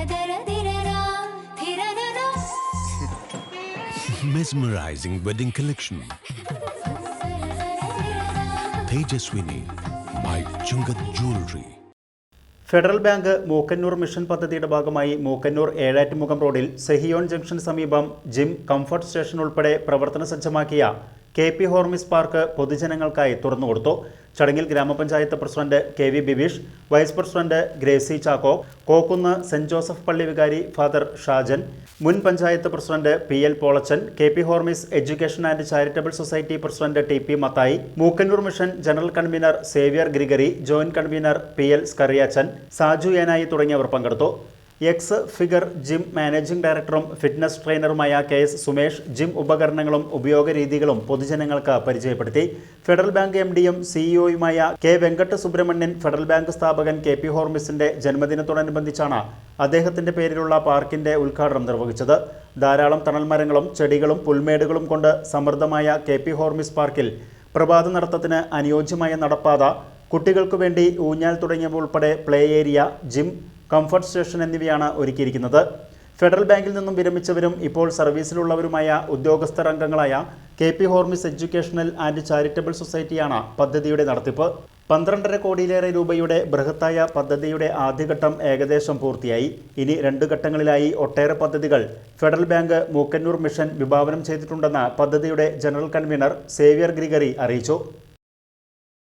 ധരധര wedding collection. Tejaswini by Chungat Jewelry. Federal bank Mookkannoor mission പദ്ധതിയുടെ ഭാഗമായി മൂക്കന്നൂർ ഏഴാറ്റുമുഖം റോഡിൽ സെഹിയോൺ ജംഗ്ഷന് സമീപം ജിം കംഫർട്ട് സ്റ്റേഷൻ ഉൾപ്പെടെ പ്രവർത്തന സജ്ജമാക്കിയ കെ പി ഹോർമിസ് പാർക്ക് പൊതുജനങ്ങൾക്കായി തുറന്നുകൊടുത്തു ചടങ്ങിൽ ഗ്രാമപഞ്ചായത്ത് president K V Bibeesh vice president Gracy Chacko Kokkunnu saint Joseph പള്ളി വികാരി ഫാദർ ഷാജൻ മുൻ panchayat president P L Polachan K P Hormis education and charitable society president T P Mathai Mookkannoor mission general convener Xavier Gregory joint convenor P L Skariachan Saju Enayi തുടങ്ങിയവർ പങ്കെടുത്തു. X figure gym managing ഡയറക്ടറും fitness ട്രെയിനറുമായ K S Sumesh gym ഉപകരണങ്ങളും ഉപയോഗരീതികളും പൊതുജനങ്ങൾക്ക് പരിചയപ്പെടുത്തി. Federal bank M ഡിയും സിഇഒയുമായ K Venkat Subramanian federal bank സ്ഥാപകൻ കെ പി ഹോർമിസിന്റെ ജന്മദിനത്തോടനുബന്ധിച്ചാണ് അദ്ദേഹത്തിന്റെ പേരിലുള്ള പാർക്കിന്റെ ഉദ്ഘാടനം നിർവഹിച്ചത്. ധാരാളം തണൽമരങ്ങളും ചെടികളും പുൽമേടുകളും കൊണ്ട് സമൃദ്ധമായ കെ പി ഹോർമിസ് പാർക്കിൽ പ്രഭാത നടത്തത്തിന് അനുയോജ്യമായ നടപ്പാത കുട്ടികൾക്കു വേണ്ടി ഊഞ്ഞാൽ തുടങ്ങിയവ ഉൾപ്പെടെ play area gym comfort station എന്നിവയാണ് ഒരുക്കിയിരിക്കുന്നത്. ഫെഡറൽ ബാങ്കിൽ നിന്നും വിരമിച്ചവരും ഇപ്പോൾ സർവീസിലുള്ളവരുമായ ഉദ്യോഗസ്ഥർ അംഗങ്ങളായ K P Hormis educational and charitable സൊസൈറ്റിയാണ് പദ്ധതിയുടെ നടത്തിപ്പ്. പന്ത്രണ്ടര കോടിയിലേറെ രൂപയുടെ ബൃഹത്തായ പദ്ധതിയുടെ ആദ്യഘട്ടം ഏകദേശം പൂർത്തിയായി. ഇനി രണ്ട് ഘട്ടങ്ങളിലായി ഒട്ടേറെ പദ്ധതികൾ ഫെഡറൽ ബാങ്ക് മൂക്കന്നൂർ മിഷൻ വിഭാവനം ചെയ്തിട്ടുണ്ടെന്ന് പദ്ധതിയുടെ ജനറൽ കൺവീനർ സേവ്യർ ഗ്രിഗറി അറിയിച്ചു.